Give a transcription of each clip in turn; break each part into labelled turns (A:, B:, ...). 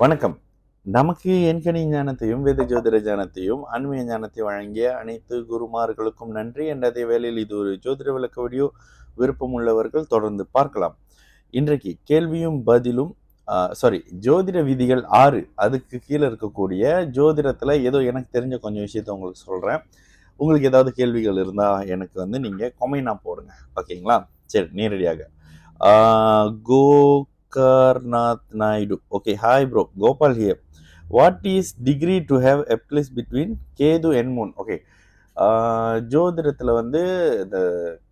A: வணக்கம். நமக்கு எண்கணி ஞானத்தையும் வேத ஜோதிட ஞானத்தையும் ஆன்மீக ஞானத்தை வழங்கிய அனைத்து குருமார்களுக்கும் நன்றி. என்ற அதே வேளையில் இது ஒரு ஜோதிட விளக்க வீடியோ. விருப்பம் உள்ளவர்கள் தொடர்ந்து பார்க்கலாம். இன்றைக்கு கேள்வியும் பதிலும் சாரி ஜோதிட விதிகள் ஆறு. அதுக்கு கீழே இருக்கக்கூடிய ஜோதிடத்தில் ஏதோ எனக்கு தெரிஞ்ச கொஞ்சம் விஷயத்த உங்களுக்கு சொல்கிறேன் உங்களுக்கு ஏதாவது கேள்விகள் இருந்தால் எனக்கு வந்து நீங்கள் கொமைனா போடுங்க. ஓகேங்களா? சரி நேரடியாக. Gokarnath Naidu okay hi bro Gopal here what is degree to have eclipse between Ketu and moon okay ஜோதிடத்தில் வந்து இந்த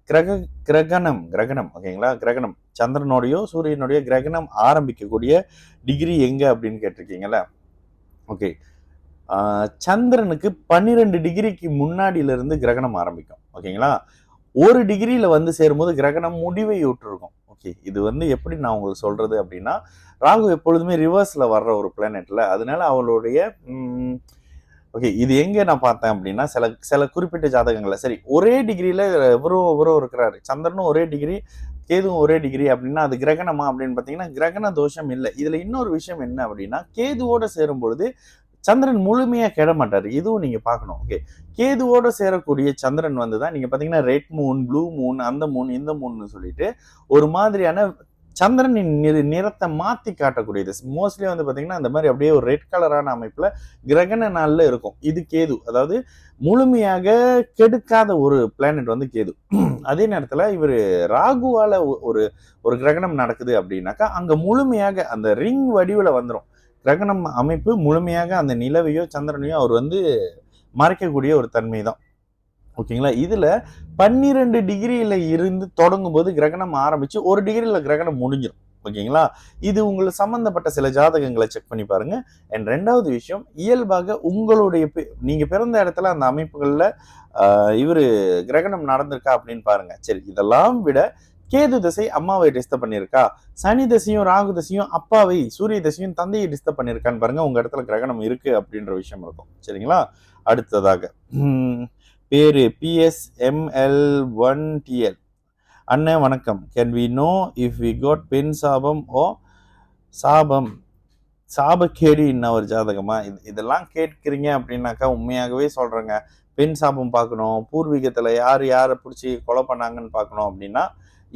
A: கிரக கிரகணம் கிரகணம் ஓகேங்களா கிரகணம் சந்திரனோடையோ சூரியனுடைய கிரகணம் ஆரம்பிக்கக்கூடிய டிகிரி எங்கே அப்படின்னு கேட்டிருக்கீங்களா ஓகே சந்திரனுக்கு பன்னிரெண்டு டிகிரிக்கு முன்னாடியிலிருந்து கிரகணம் ஆரம்பிக்கும். ஓகேங்களா ஒரு டிகிரியில் வந்து சேரும்போது கிரகணம் முடிவை விட்டுருக்கும் ஓகே இது வந்து எப்படி நான் உங்களுக்கு சொல்றது அப்படின்னா ராகு எப்பொழுதுமே ரிவர்ஸில் வர்ற ஒரு பிளானெட்ல அதனால அவளுடைய ஓகே இது எங்கே நான் பார்த்தேன் அப்படின்னா சில சில குறிப்பிட்ட ஜாதகங்களில். சரி ஒரே டிகிரியில் எவரும் இவரும் இருக்கிறாரு. சந்திரனும் ஒரே டிகிரி கேதுவும் ஒரே டிகிரி அப்படின்னா அது கிரகணமா அப்படின்னு பார்த்தீங்கன்னா கிரகண தோஷம் இல்லை. இதில் இன்னொரு விஷயம் என்ன அப்படின்னா கேதுவோட சேரும் பொழுது சந்திரன் முழுமையா கெட மாட்டார். இதுவும் நீங்க பார்க்கணும். ஓகே கேதுவோட சேரக்கூடிய சந்திரன் வந்து தான் நீங்க பாத்தீங்கன்னா ரெட் மூன் ப்ளூ மூன் அந்த மூன் இந்த மூன்னு சொல்லிட்டு ஒரு மாதிரியான சந்திரனின் நிற நிறத்தை மாத்தி காட்டக்கூடியது. மோஸ்ட்லி வந்து பாத்தீங்கன்னா அந்த மாதிரி அப்படியே ஒரு ரெட் கலரான அமைப்புல கிரகண நாள்ல இருக்கும். இது கேது. அதாவது முழுமையாக கெடுக்காத ஒரு பிளானட் வந்து கேது. அதே நேரத்துல இவர் ராகுவால ஒரு ஒரு கிரகணம் நடக்குது அப்படின்னாக்கா அங்க முழுமையாக அந்த ரிங் வடிவுல வந்துடும் கிரகணம் அமைப்பு முழுமையாக அந்த நிலவையோ சந்திரனையோ அவர் வந்து மறைக்கக்கூடிய ஒரு தன்மை தான் ஓகேங்களா? இதில் பன்னிரெண்டு டிகிரியில் இருந்து தொடங்கும் போது கிரகணம் ஆரம்பித்து ஒரு டிகிரியில் கிரகணம் முடிஞ்சிடும் ஓகேங்களா? இது உங்களுக்கு சம்மந்தப்பட்ட சில ஜாதகங்களை செக் பண்ணி பாருங்க. அண்ட் ரெண்டாவது விஷயம் இயல்பாக உங்களுடைய நீங்க பிறந்த இடத்துல அந்த அமைப்புகளில் இவர் கிரகணம் நடந்திருக்கா அப்படின்னு பாருங்க. சரி இதெல்லாம் விட கேது திசை அம்மாவை டிஸ்டர்ப் பண்ணியிருக்கா? சனி தசையும் ராகு திசையும் அப்பாவை சூரிய தசையும் தந்தையை டிஸ்டர்ப் பண்ணியிருக்கான்னு பாருங்க. உங்க இடத்துல கிரகணம் இருக்கு அப்படின்ற விஷயம் இருக்கும். சரிங்களா? அடுத்ததாக பேரு பிஎஸ்எம்எல் ஒன் டிஎல் அண்ணன் வணக்கம். Can we know if we got பெண் சாபம் ஓ சாபம்? சாபக்கேடு இன்ன ஒரு ஜாதகமா? இது இதெல்லாம் கேட்குறீங்க அப்படின்னாக்கா உண்மையாகவே சொல்றேங்க. பெண் சாபம் பார்க்கணும் பூர்வீகத்தில் யார் யாரை பிடிச்சி கொலை பண்ணாங்கன்னு பார்க்கணும் அப்படின்னா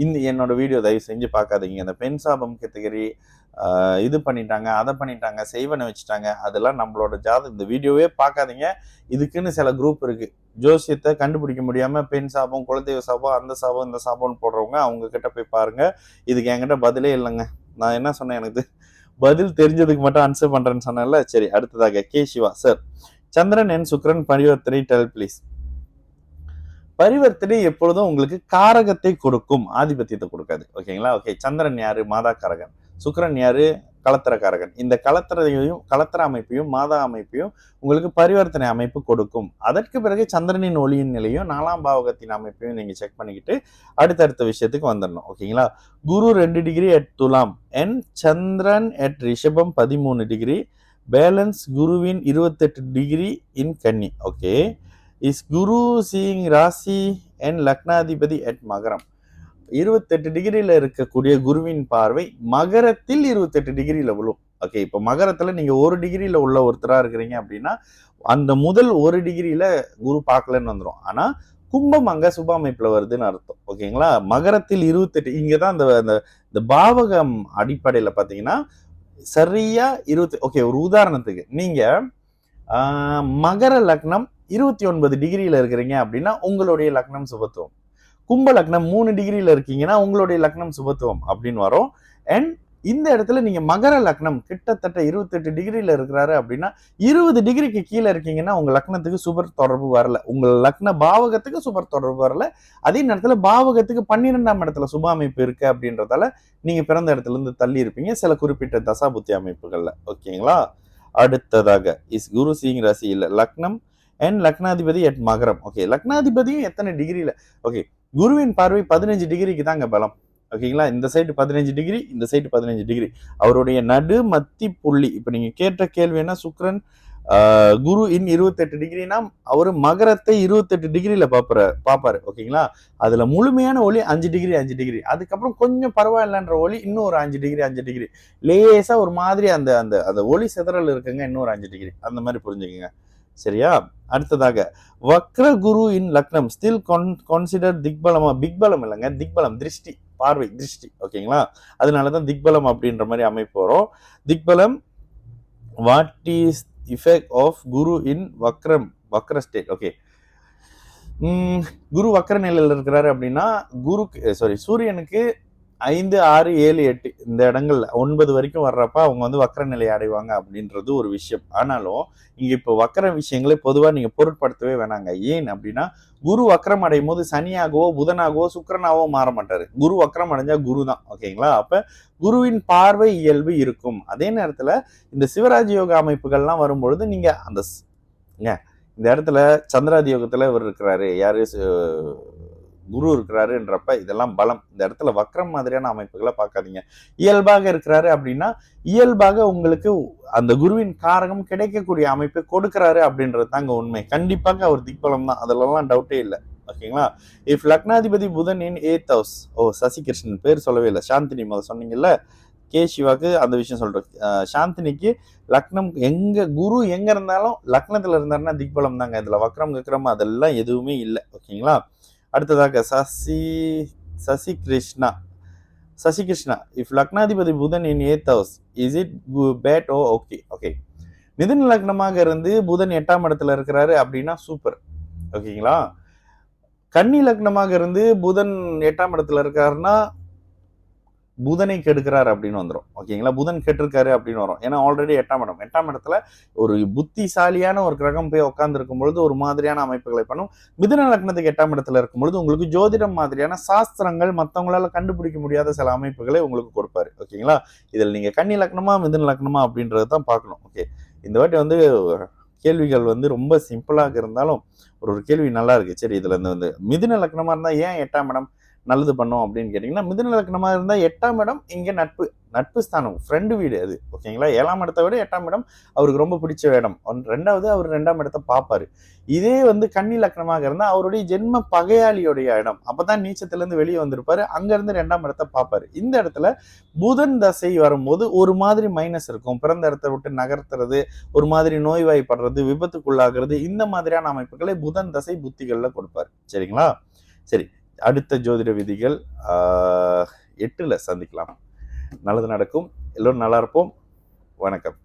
A: இந்த என்னோட வீடியோ தயவு செஞ்சு பார்க்காதீங்க. இந்த பெண் சாபம் கேட்டகரி இது பண்ணிட்டாங்க அதை பண்ணிட்டாங்க செய்வனை வச்சுட்டாங்க அதெல்லாம் நம்மளோட ஜாத இந்த வீடியோவே பார்க்காதீங்க. இதுக்குன்னு சில குரூப் இருக்கு. ஜோசியத்தை கண்டுபிடிக்க முடியாம பெண் சாபம் குலதெய்வ சாபம் அந்த சாபம் இந்த சாபம்னு போடுறவங்க அவங்க கிட்ட போய் பாருங்க. இதுக்கு என்கிட்ட பதிலே இல்லைங்க. நான் என்ன சொன்னேன் எனக்கு? பதில் தெரிஞ்சதுக்கு மட்டும் ஆன்சர் பண்றேன்னு சொன்னேன்ல. சரி அடுத்ததாக கே சிவா சார் சந்திரன் என் சுக்கரன் பரிவர்த்தனை டெல் ப்ளீஸ் பரிவர்த்தனை எப்பொழுதும் உங்களுக்கு காரகத்தை கொடுக்கும் ஆதிபத்தியத்தை கொடுக்காது. ஓகேங்களா ஓகே சந்திரன் யாரு? மாதா காரகன். சுக்கரன் யாரு? கலத்திர காரகன். இந்த கலத்திரையும் கலத்திர அமைப்பையும் மாதா அமைப்பையும் உங்களுக்கு பரிவர்த்தனை அமைப்பு கொடுக்கும். அதற்கு பிறகு சந்திரனின் ஒளியின் நிலையும் நாலாம் பாவகத்தின் அமைப்பையும் நீங்க செக் பண்ணிக்கிட்டு அடுத்தடுத்த விஷயத்துக்கு வந்துடணும் ஓகேங்களா குரு ரெண்டு டிகிரி எட் துலாம். என் சந்திரன் எட் ரிஷபம் பதிமூணு டிகிரி பேலன்ஸ் குருவின் இருபத்தெட்டு degree in Kanni. Okay is Guru seeing ராசி அண்ட் லக்னாதிபதி அட் மகரம். இருபத்தெட்டு டிகிரியில் இருக்கக்கூடிய குருவின் பார்வை மகரத்தில் இருபத்தெட்டு டிகிரியில் விழும். ஓகே இப்போ மகரத்தில் நீங்கள் ஒரு டிகிரியில் உள்ள ஒருத்தராக இருக்கிறீங்க அப்படின்னா அந்த முதல் ஒரு டிகிரியில் குரு பார்க்கலன்னு வந்துடும் ஆனால் கும்பம் அங்கே சுப அமைப்பில் வருதுன்னு அர்த்தம். ஓகேங்களா மகரத்தில் இருபத்தெட்டு இங்கே தான் அந்த இந்த பாவகம் அடிப்படையில் பார்த்தீங்கன்னா சரியா இருபத்தி ஓகே ஒரு உதாரணத்துக்கு. நீங்கள் மகர லக்னம் இருபத்தி ஒன்பது டிகிரியில இருக்கிறீங்க அப்படின்னா உங்களுடைய லக்னம் சுபத்துவம். கும்ப லக்னம் மூணு டிகிரியில் இருக்கீங்கன்னா உங்களுடைய லக்னம் சுபத்துவம் அப்படின்னு வரும். அண்ட் இந்த இடத்துல நீங்க மகர லக்னம் கிட்டத்தட்ட இருபத்தெட்டு டிகிரியில இருக்கிறாரு அப்படின்னா இருபது டிகிரிக்கு கீழே இருக்கீங்கன்னா உங்க லக்னத்துக்கு சுபர் தொடர்பு வரல. உங்க லக்ன பாவகத்துக்கு சுபர் தொடர்பு வரல. அதே நேரத்துல பாவகத்துக்கு பன்னிரெண்டாம் இடத்துல சுப அமைப்பு இருக்கு அப்படின்றதால நீங்க பிறந்த இடத்துல இருந்து தள்ளி இருப்பீங்க. சில குறிப்பிட்ட தசாபுத்தி அமைப்புகள்ல. ஓகேங்களா? அடுத்ததாக இஸ் குரு சிங் ராசி இல்ல லக்னம் அண்ட் லக்னாதிபதி அட் மகரம். ஓகே லக்னாதிபதியும் எத்தனை டிகிரியில? ஓகே குருவின் பார்வை பதினஞ்சு டிகிரிக்கு தாங்க பலம். ஓகேங்களா? இந்த சைடு பதினஞ்சு டிகிரி இந்த சைடு பதினஞ்சு டிகிரி அவருடைய நடு மத்தி புள்ளி இப்போ நீங்கள் கேட்ட கேள்வி என்ன? சுக்ரன் குரு இன் இருபத்தெட்டு டிகிரினா அவர் மகரத்தை இருபத்தெட்டு டிகிரியில் பார்ப்பாரு பார்ப்பாரு ஓகேங்களா? அதில் முழுமையான ஒளி அஞ்சு டிகிரி அஞ்சு டிகிரி அதுக்கப்புறம் கொஞ்சம் பரவாயில்லன்ற ஒளி இன்னும் ஒரு அஞ்சு டிகிரி அஞ்சு டிகிரி லேசாக ஒரு மாதிரி அந்த அந்த அந்த ஒளி சிதறல் இருக்குங்க இன்னொரு அஞ்சு டிகிரி அந்த மாதிரி புரிஞ்சுக்கோங்க. சரியா? அடுத்ததாக வக்ர குரு இன் லக்னம். ஸ்டில் கான்சிடர் திக்பலமா பிக்பலம் இல்லைங்க திக்பலம் திருஷ்டி. பார்வை திருஷ்டி ஓகேங்களா? அதனால தான் திக்பலம் அப்படின்ற மாதிரி அமைப்பு வரும். திக்பலம் what is effect of Guru in வக்ரம் வக்ர ஸ்டேட் ஓகே குரு வக்ர நிலையில் இருக்கிறாரு அப்படின்னா குரு சாரி சூரியனுக்கு ஐந்து ஆறு ஏழு எட்டு இந்த இடங்கள்ல ஒன்பது வரைக்கும் வர்றப்ப அவங்க வந்து வக்கர நிலை அடைவாங்க அப்படின்றது ஒரு விஷயம். ஆனாலும் இங்க இப்போ வக்கர விஷயங்களை பொதுவாக நீங்க பொருட்படுத்தவே வேணாங்க. ஏன் அப்படின்னா குரு வக்கரம் அடையும் போது சனியாகவோ புதனாகவோ சுக்கரனாகவோ மாற மாட்டாரு. குரு வக்கரம் அடைஞ்சா குரு தான் ஓகேங்களா? அப்ப குருவின் பார்வை இயல்பு இருக்கும். அதே நேரத்துல இந்த சிவராஜ் யோக அமைப்புகள்லாம் வரும்பொழுது நீங்க அந்த ஸ்- இந்த இடத்துல சந்திராதி யோகத்துல இவர் இருக்கிறாரு. யாரு? சு- குரு இருக்கிறாருன்றப்ப இதெல்லாம் பலம். இந்த இடத்துல வக்ரம் மாதிரியான அமைப்புகளை பார்க்காதீங்க. இயல்பாக இருக்கிறாரு அப்படின்னா இயல்பாக உங்களுக்கு அந்த குருவின் காரகம் கிடைக்கக்கூடிய அமைப்பை கொடுக்குறாரு அப்படின்றது தாங்க உண்மை. கண்டிப்பாக அவர் திக்பலம் தான். அதுலலாம் டவுட்டே இல்லை. ஓகேங்களா? இஃப் லக்னாதிபதி புதன் இன் எய்த் ஹவுஸ் ஓ சசிகிருஷ்ணன். பேர் சொல்லவே இல்லை. சாந்தினி முதல் சொன்னீங்கல்ல? கே சிவாக்கு அந்த விஷயம் சொல்றேன் சாந்தினிக்கு லக்னம் எங்க குரு எங்க இருந்தாலும் லக்னத்துல இருந்தாருன்னா திக்பலம் தாங்க. இதுல வக்ரம் கக்ரம் அதெல்லாம் எதுவுமே இல்லை. ஓகேங்களா? அடுத்ததாக சசி சசி கிருஷ்ணா சசி கிருஷ்ணா இஃப் லக்னாதிபதி Budhan in eighth house is it bad oh okay okay மிதன் லக்னமாக இருந்து புதன் எட்டாம் இடத்துல இருக்கிறாரு அப்படின்னா சூப்பர் ஓகேங்களா கன்னி லக்னமாக இருந்து புதன் எட்டாம் இடத்துல இருக்காருன்னா புதனை கெடுக்கிறாரு அப்படின்னு வந்துடும் ஓகேங்களா? புதன் கெட்டிருக்காரு அப்படின்னு வரும். ஏன்னா ஆல்ரெடி எட்டாம் இடம். எட்டாம் இடத்துல ஒரு புத்திசாலியான ஒரு கிரகம் போய் உட்காந்துருக்கும் பொழுது ஒரு மாதிரியான அமைப்புகளை பண்ணும். மிதுன லக்னத்துக்கு எட்டாம் இடத்துல இருக்கும் பொழுது உங்களுக்கு ஜோதிடம் மாதிரியான சாஸ்திரங்கள் மற்றவங்களால கண்டுபிடிக்க முடியாத சில அமைப்புகளை உங்களுக்கு கொடுப்பாரு. ஓகேங்களா? இதில் நீங்கள் கன்னி லக்னமா மிதுன லக்னமா அப்படின்றத தான் பார்க்கணும். ஓகே. இந்த வாட்டி வந்து கேள்விகள் வந்து ரொம்ப சிம்பிளாக இருந்தாலும் ஒரு ஒரு கேள்வி நல்லா இருக்கு. சரி இதுல இருந்து வந்து மிதுன லக்னமா இருந்தால் ஏன் எட்டாம் இடம்? நல்லது பண்ணும் அப்படின்னு கேட்டிங்கன்னா மிதுன லக்னமாக இருந்தால் எட்டாம் இடம் இங்கே நட்பு நட்பு ஸ்தானம் ஃப்ரெண்டு வீடு அது. ஓகேங்களா ஏழாம் இடத்தை விட எட்டாம் இடம் அவருக்கு ரொம்ப பிடிச்ச இடம். ஒன்- ரெண்டாவது அவர் ரெண்டாம் இடத்தை பார்ப்பாரு. இதே வந்து கன்னி லக்னமாக இருந்தால் அவருடைய ஜென்ம பகையாளியுடைய இடம். அப்போ தான் நீச்சத்துலேருந்து வெளியே வந்திருப்பாரு. அங்கேருந்து ரெண்டாம் இடத்தை பார்ப்பாரு. இந்த இடத்துல புதன் தசை வரும்போது ஒரு மாதிரி மைனஸ் இருக்கும். பிறந்த இடத்தை விட்டு நகர்த்துறது ஒரு மாதிரி நோய்வாய்ப்படுறது விபத்துக்குள்ளாகிறது இந்த மாதிரியான அமைப்புகளை புதன் தசை புத்திகளில் கொடுப்பாரு. சரிங்களா? சரி. அடுத்த ஜோதிட விதிகள் எட்டில் சந்திக்கலாம். நல்லது நடக்கும். எல்லோரும் நல்லா இருப்போம். வணக்கம்.